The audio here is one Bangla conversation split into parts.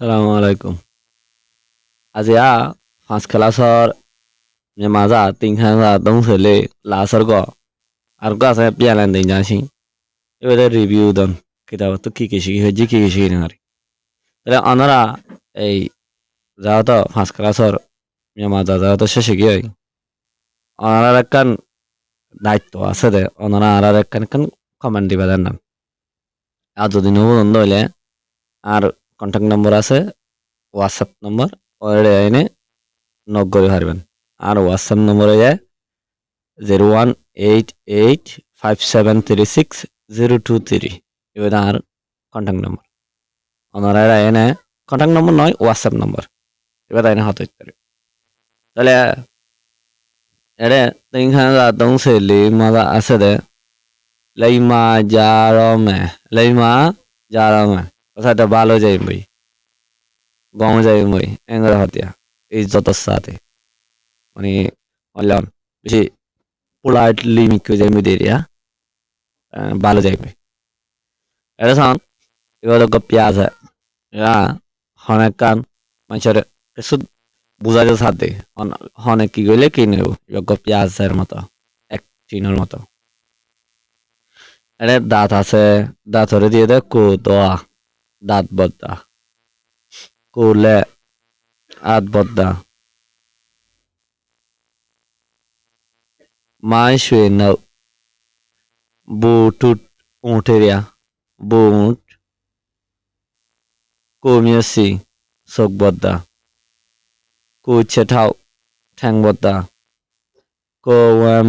সালামু আলাইকুম আজি a পাঁচ ক্লাছৰ মাজা তিনখানা দং চলে লাছৰ গ আর গ আছে পিয়ালান দিন যাসি এবারে রিভিউ দন কিতাব তো কি কি শিখি হয়েছে কি কি শিখি না তাহলে অনারা এই যাও তো পাঁচ ক্লাছৰ মাজা যাও তো শেষে গিয়ে অনারার একখান দায়িত্ব আছে দে অনারা আর একখান একখান কমেন্ট দিবা দেন না আর যদি নবন্ধ হইলে আর কন্ট্যাক্ট নম্বর আছে হোয়াটসঅ্যাপ নম্বর ওরে আইনে নক করে পারবেন আর হোয়াটসঅ্যাপ নম্বর হয়ে zero one eight eight five seven three six zero two three এবার আর কন্ট্যাক্ট নম্বর ওনারা এনে কন্ট্যাক্ট নম্বর নয় হোয়াটসঅ্যাপ নম্বর এবার আইনে হতে পারে তাহলে, এরে, তিনখানা দং সেলি মাদা আছে দে। লাইমা জারমে লাইমা জারমে। কথাটা ভালো যাই বই। গম যাই বই এঙ্গরা হতিয়া ইজ্জতের সাথে। মানে বললাম, বেশি পোলাইটলি মিকে যাই বই দেরিয়া ভালো যাই বই। এটা সান গপ্পিয়া আছে। এরা অনেক কান, মানুষের কিছু বুঝাতে সাথে। অনেক কি গইলে কি নেব আছে এর মতো, এক চিনের মতো। এটা দাঁত আছে দাঁতরে দিয়ে দেয় কো দোয়া। দাঁত বদ্দা কোলে আত বদ্দা মাই শুয়ে নাও। বুটুট উঠেরিয়া বুট। কমিয়েছি চোখ বদ্দা কু ছেঠাও ঠ্যাং বদ্দা কো ওয়াম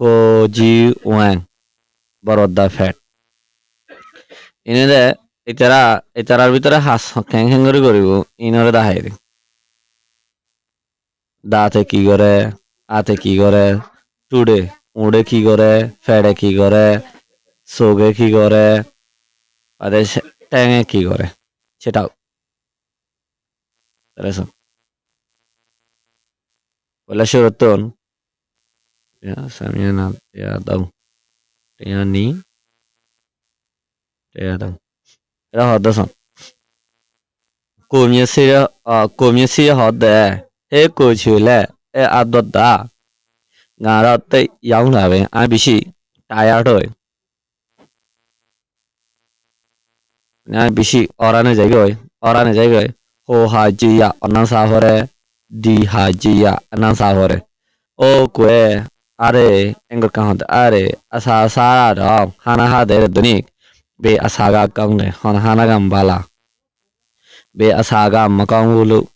কো জি ওয়াং বরদ্দা ফ্যাট। এনে দে এতারা এতারার ভিতরে হাস খ্যাং খ্যাং করে করিব ইনরে দাহাই দে দাঁতে কি করে আতে কি করে টুডে উড়ে কি করে ফেড়ে কি করে সোগে কি করে আদে ট্যাঙে কি করে সেটাও Eso. Wala siya ron. Ya, sa amin na. Ya, 然后多少？过年时了啊，过年时好的，哎过去了，哎阿多大，俺老对养老人俺必须大丫头，俺必须二奶奶这个，二奶奶这个，好孩子呀，俺啥活嘞？ဒီဟာဂျီယာအနန်စာဟောတယ်။အိုးကွယ်အားရဲအင်္ဂလကန်ဟောတယ်အားရဲအစာစားရတော့ခါနာဟာတဲ့ဒုနိက ဘေးအစာကကောင်းတယ်ဟွန်ဟာနာကန်ဘာလာဘေးအစာကမကောင်းဘူးလို့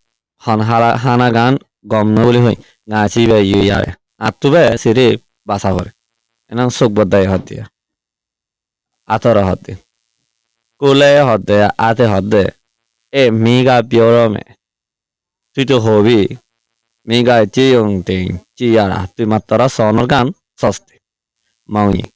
ဟွန်ဟာဟာနာကန်ဂုံနိုးလို့ဟိငါချိပဲယူရတယ်အတူပဲစီရီဘာသာပဲအနဆုတ်ဘဒိုင်ဟုတ်တယ်အတော်ဟုတ်တယ်ကိုလဲဟုတ်တယ်အတဲ့ဟုတ်တယ်အဲမိကပြောတော့မယ်သူတို့ဟိုပြီမိကကြေးုံတင်ကြည်ရတာဒီမှာတော်ဆောင်းကန်စော့စ်တယ်မောင်ကြီး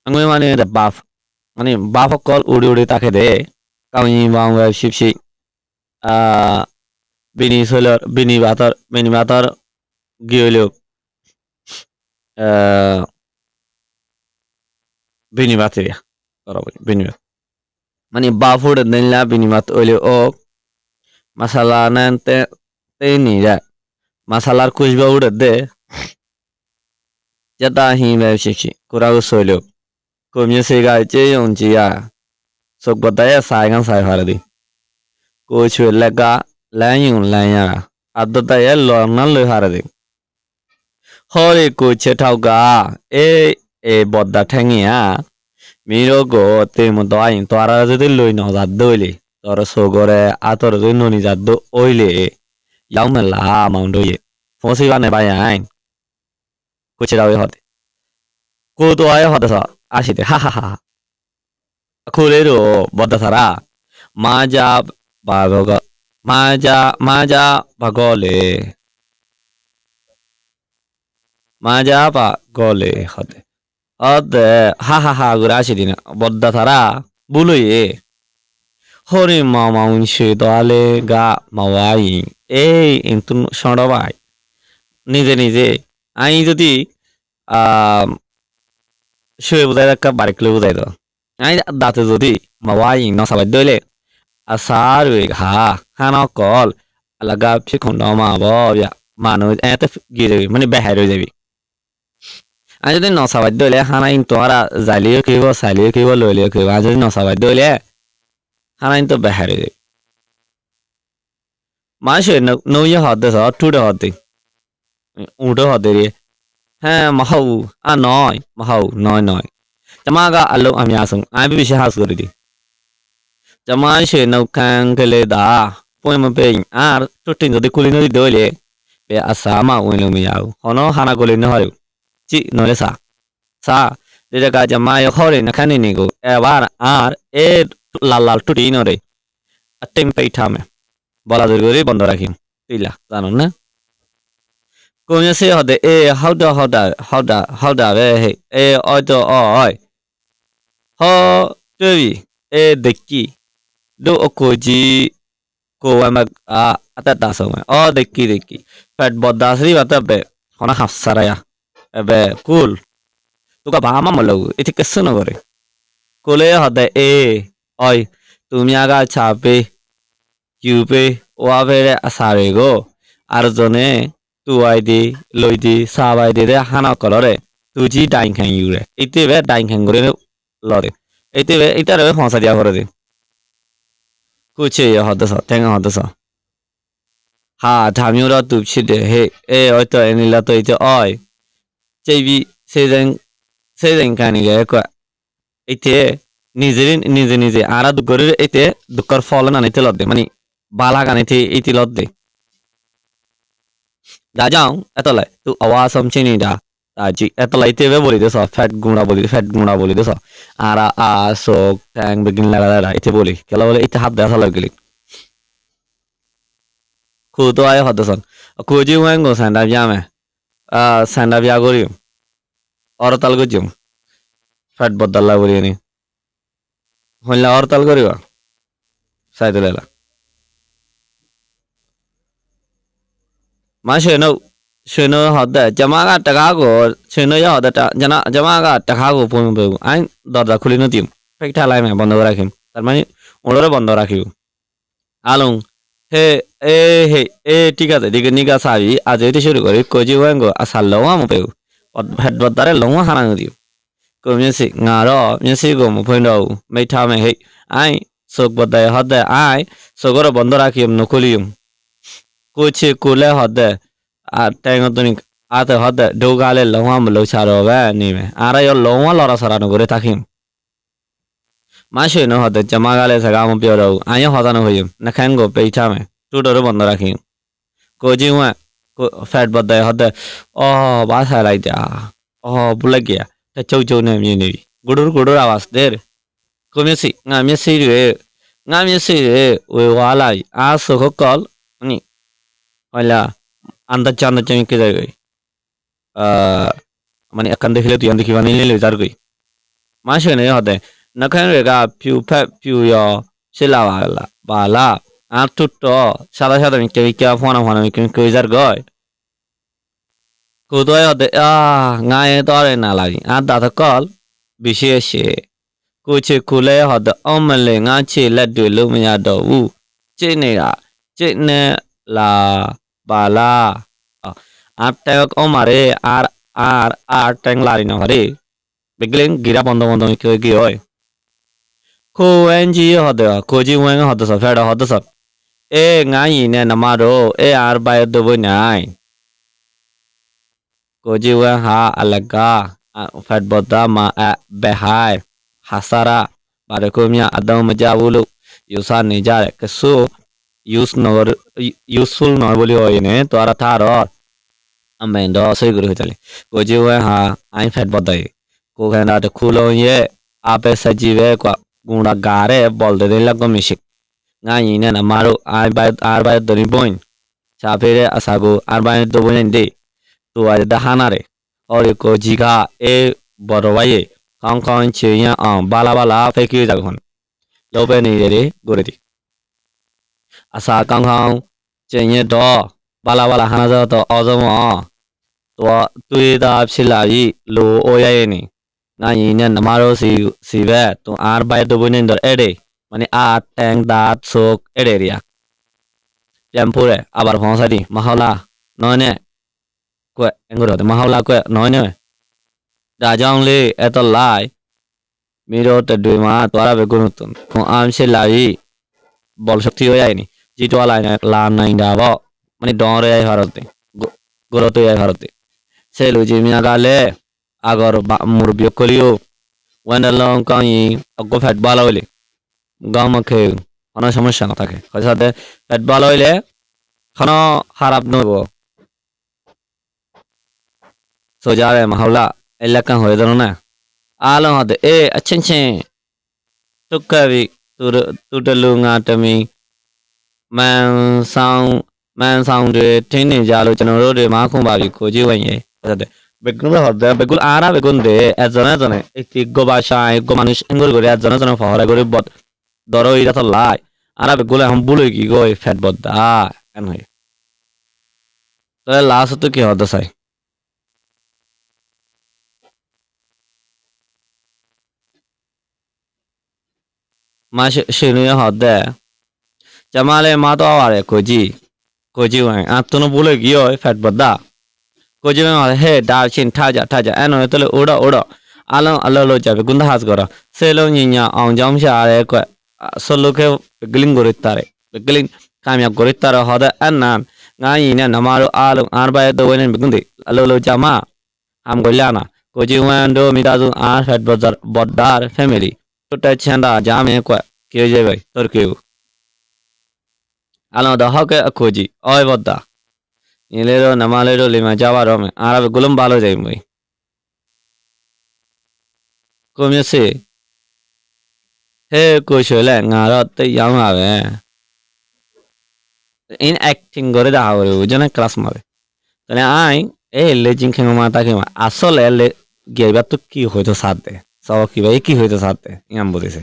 ya mi ro ko te mo to ayin to ara de loi no da dole တော်ဆိုကြတဲ့အတော်ရင်းနိုနီဇာဒိုအိုလီရောက်မလားမောင်တို့ရဲ့ဖုန်းစီကနေပါရင်ကိုချေတော်ရဟုတ်တယ်ကိုတော်ရဟုတ်တယ်ဆိုအားရှိတယ်ဟာဟာဟာအခုလေးတို့ဘောတသရာမာဂျာ ဘာ community 用机啊，说过大家啥样啥法的，过去那个滥用滥呀，啊，都大家乱乱乱法的。hore ko chetau ga e e bodda thangia miro go te mo doain toara jodi loi no jad doile tor so gore ator jodi noni jad do oile yau mela amount doye fosi bane bai ain ko chetau hote কোতোয়ায় হতাশা আসিতে হা হা হা খুলেরও বদ্ধাসারা মা যা বা ভগ মা যা মা যা ভাগলে মা যা বা গলে হতে হতে হা হা হা করে আসিদিন বদ্ধাসারা বুলুয়ে হরি মামাউন সে দলে গা মাওয়াই এই কিন্তু সড়বাই নিজে নিজে আমি যদি আহ শুয়ে বুঝাই রাখা বারিক লই বুঝাই দাও আমি দাঁতে যদি মাবাই নসাবাই দইলে আর সার হা হান কল লাগা সে খন্ড মা বিয়া। মানুষ এতে গিয়ে যাবি মানে বেহাই রয়ে যাবি। আমি যদি নসাবাই দইলে হানা ইন তোহারা জালিও খেব সালিও খেব লইলেও খেব আর যদি নসাবাই দইলে হানা ইন তো বেহাই রয়ে যাবি। মানুষের নৌয়ে হদ দেশ টুটে হদ দিই উঁটো হদ ဟမ်မဟုတ်ဘူးအနော်မဟုတ်နော်နော်ကျမကအလုံးအများဆုံး IB ရှိဟာဆိုတယ်ကျမရှိနှုတ်ခမ်းကလေးတာပွင့်မပိန်အာတွတ်တင်တဲ့ကိုလေးနော်တို့လေဘယ်အစာမှဝင်လို့မရဘူးဟောနော်ဟာနာကိုလေးနော်ဟုတ်ကြည့်နော်လေစာစာဒီတကကျမရခေါ်တဲ့နှခမ်းနေနေကိုအဲဘာအာအဲလာလာတွတ်တင်နော်တယ်အတင်ပိတ်ထားမယ်ဘလာတို့တွေဘန္ဒရာခင်တိလာသာနော်နော် ကိုမျက်စိဟုတ်တယ်အေးဟုတ်တော့ဟုတ်တာဟုတ်တာဟုတ်တာပဲဟဲ့အေးအော်တော့အော်ဟောတွေ့ပြီအေးဒကီတို့အကိုကြီးကိုဝမအာအတတဆုံးမယ်အော်ဒကီဒကီဖတ်ဘောဒါစရီဘတ်ပဲခေါနာခဆရာယာအဘဲကူလ်သူကဘာမှမလုပ်ဘူးအစ်ကစနော်ရယ်ကိုလေဟုတ်တယ်အေးအိုင်သူများကချပေးယူပေးဝါပေးတဲ့အစာတွေကိုအာရဇိုနဲ့ သူဝိုင်ဒီလွိဒီစာပိုင်တဲ့ဟာနာကလောတဲ့သူကြီးတိုင်ခံယူတယ်အိတ်ပဲတိုင်ခံကြရလို့တယ်အိတ်ပဲအိတ်တယ်ပဲဖောင်စတရားခေါ်တယ်ကိုချေရဟောတဆောတန်ဟောတဆောဟာဒါမျိုးတော့သူဖြစ်တယ်ဟဲ့အေးဟောတော့အင်းလာတော့ကြအိုင်ကြိတ်ပြီးစေစံစေစံကန်နေလေကွအိတ်တဲ့နေစရင်နေစနေစအာရဒုကရအိတ်တဲ့ဒုကရဖောလနာနေတလို့တယ်မနီဘာလာကနေတီအိတ်တလို့တယ်ဒါကြောင့်အဲ့တော့လေသူအဝါဆုံးချင်း রাজাও এতলাই তো তু আওয়াসম চিনি যা আজি এতলাই তেবে বলি দেস ফ্যাট গুঁড়া বলি ফ্যাট গুঁড়া বলি দেস আর আ শোক ঠ্যাং বেগিন লাগা দাঁড়া এতে বলি কেলা বলে এতে হাত দেখা লাগলি খুদো আয় হদসন খুঁজি হুয়াং গো স্যান্ডা বিয়ামে স্যান্ডা বিয়া করি অরতাল গজিম ফ্যাট বদলা বলি নি হইলা অরতাল করিবা সাইদুলেলা မ်းကိုဆန်တာပြမယ်အာဆန်တာပြကိုရီအော်တလကိုဂျုံ fat ဘဒလာဝရီနေဟွန်လာအော်တလကိုရီဝဆိုင်တယ်လားမရှိနုရွှေနှုတ်ဟုတ်တဲ့ကျမကတကားကိုရွှေနှုတ်ရောက်တဲ့ကျွန်တော်ကျမကတကားကိုဖွင့်မပေးဘူးအိုင်းတော့ဒါခလင်းနေတယ်ဖိတ်ထားလိုက်မယ်ဘန္ဒရာခင်ဒါမှမဟုတ်ওরা বন্ধ রাখিအားလုံးဟဲအေးဟေးအေးတိကတဲ့ဒီကနေ့ကစားပြီးအကျေတရှိကိုကိုကြီးဝမ်ကိုအစားလုံးဝမပေးဘူးဟက်ဘတ်တယ်လုံးဝဟာနေတယ်ကိုမျက်စိငါတော့မျက်စိကိုမဖွင့်တော့ဘူးမိတ်ထားမယ်ဟဲ့အိုင်းစုပ်ပတ်တယ်ဟုတ်တယ်အိုင်းစုပ် ကိုချစ်ကိုလက်ဟုတ်တဲ့အာတိုင်ကတော့ ఆత హద డోగాలే లవం లోచారోవే నీవే ఆరయో లవం లోరా సరాను గోరే తాకిం మాషే నో హద జమాగాలే సగామ ప్యోరో ఆయో హదన హోయం నఖాన్ గో పెయిచామే టూడోరో బంద రాకిం కోజివా को फैट बदाय हद ओ बासा लाइ जा ओ बुल गया त चौ चौ ने मिन ने गुडुर गुडुर आवाज देर को Messi nga messi re nga messi re we wala a so ko kol ni ကိုမျက်စိငါမျက်စိတွေငါမျက်စိတွေဝေဝါလာအားဆိုခကောနိဟောလာ anda chanda chami ke jai uh মানে akan দেখিলে তুই দেখি মানে নিলে যার কই মাসে ne হতে နှခမ်းတွေကဖြူဖက်ဖြူရောရှစ်လာပါလားပါလားအာတွတ်တော့ရှာလာရှာတယ်ကေကေဖွာနာဖွာနာကင်ကိုဇာကောကိုတော့ရတဲ့အာငါရဲ့တော့ရနာလာကြီးအာတာတကောဘီရှေရှေကိုချေကိုလဲဟတဲ့အောင်မလဲငါချေလက်တွေလုံးမရတော့ဘူးကျင့်နေတာကျင့်နေလာ বালা। আর ট্যাগ ও মারে, আর আর আর ট্যাং লারি না পারে বেগলেন গিরা বন্ধ বন্ধ হয়ে গিয়ে হয়? খো এন জি হদে খোজি ওয়েন হদে সব ফেড়া হদে সব এ গাই নে নামারো এ আর বাইর দেব নাই। খোজি ওয়েন হা আলাগা ফেট বদা মা বেহায় হাসারা বারে কমিয়া আদম যাবুলু ইউসা নিজারে কিছু ယ်ဆိုအေးငါရင်နဲ့နမတော့အေးအာဘိုင်ဒဘနိုင်ကိုကြီးဝမ်ဟာအလကာဖက်ဘဒမာအဘဟိုင်ဟာဆာရာဘာရကိုမြအတောင်မကြဘူးလို့ယူဆနေကြတယ်ကဆူ use no useful no ဘလို့ရင်းနဲ့တွာရထားတော့အမန်တော့ဆွေးကြရကြလေကိုကြီးဝမ်ဟာ ifat ဘတ်တယ်ကိုခန္ဓာတစ်ခုလုံးရဲ့အပက်ဆက်ကြီးပဲကွာဂုဏဂါရဲဘော်တယ်လက်ကိုမရှိ ငါညီနဲ့နမတို့အာဘိုင်အာဘိုင်ဒနီပွင့်ချာဖေးတဲ့အ asa kang kang chen ye do bala bala hana za to ozamo to tui da phila yi lo o ya ye ni nga yi ne namaro si si ve to ar bai do bunin dor ede মানে আট ট্যাং দাঁত চোখ এর এরিয়া টেম্পুরে আবার ভসাদি মাহাওলা নয় নে কয়ে এঙ্গুরতে মাহাওলা কয়ে নয় নে রাজাংলি এত লাই মিরতে দুই মা তোরা বেগুন হতুন আম সে লাই বল শক্তি হয়ে যায়নি জিতোয়া লান নাই দাব মানে ডরে আই ভারতে গরতে আই ভারতে সে লুজি মিয়া গালে আগর মুরব্বী কলিও ওয়ান্ডার লং কাই অগ্য ফ্যাট বালা হইলে গম খেয়ে কোনো সমস্যা না থাকে সাথে ফ্যাট বালা হইলে খারাপ নব সোজা রে এলাকা হয়ে ধরো না আলো হতে এ আচ্ছা আচ্ছা টুকাবি তুর তুটলু আটমি မီမန်ဆောင်မန်ဆောင်တွေထင်းနေကြလို့ကျွန်တော်တို့တွေမားခွန်ပါပြီကိုကြီးဝင်ရေဟုတ်တယ် বেগুন হরদে বেগুন আরা বেগুন দে এজনে এজনে একটি গোবা শাই গো মানুষ এঙ্গর করে এজনে এজনে ফহরে করে বদ দর ইরা তো লাই আরা বেগুন এখন বুলই কি গো ফ্যাট বদা এন হয় তাহলে লাস্ট তো কি হতে চাই মা শিনু হদে ကျမလည်းမသွားပါတယ်ကိုကြီးကိုကြီးဝင်အတနဘူးလေကြီးရောဖတ်ဘဒကိုကြီးဝင်ကဟဲ့ဒါရှင်ထားကြထားကြအဲ့တော့တလို့အိုတော့အိုတော့အလုံးအလုံးလို့ကြပြီကွန်ဒဟတ်စကောဆဲလုံးညင်ညာအောင်ကြောင်းရှာရဲကွဆလုခေဂလင်းကိုရတာရဲဂလင်းကာမြကိုရတာရဟောတဲ့အနန်ငါရင်နဲ့နမတို့အလုံးအားပါတဲ့ဝင်းနဲ့ကွန်ဒီအလုံးလို့ကြမှာအမ်ကိုလာနာကိုကြီးဝန်တို့မိသားစုအားဖတ်ဘဒဘဒါဖဲမီလီတို့တက်ချန်တာကြားမယ်ကွကြေကြေပဲတော်ကေဘူး ಅಲ್ಲೋದಕ್ಕೆ ಅಕ್ಕೋಜಿ ಓಯ್ ಬದ್ದ ಇಲ್ಲೇರೋ ನಮಾಲೇರೋ ಲಿಮ ಜಾವಾರೋಮೆ ಆರಬ ಗುಲಂ ಬಾಲೋ ಜೈಮೈ ಕಮಿಯಸೆ ಹೇ ಕೋಶಲೆ ngarো তে ইয়াং আবে ইন অ্যাক্টিং করে দেখা রে ওজনে ক্লাস মারে তাহলে আই এ লেজিং খেং মাতা কে আসলে গেইবা তো কি হইতো সাথে সব কি ভাই কি হইতো দে ইয়াম বলেছে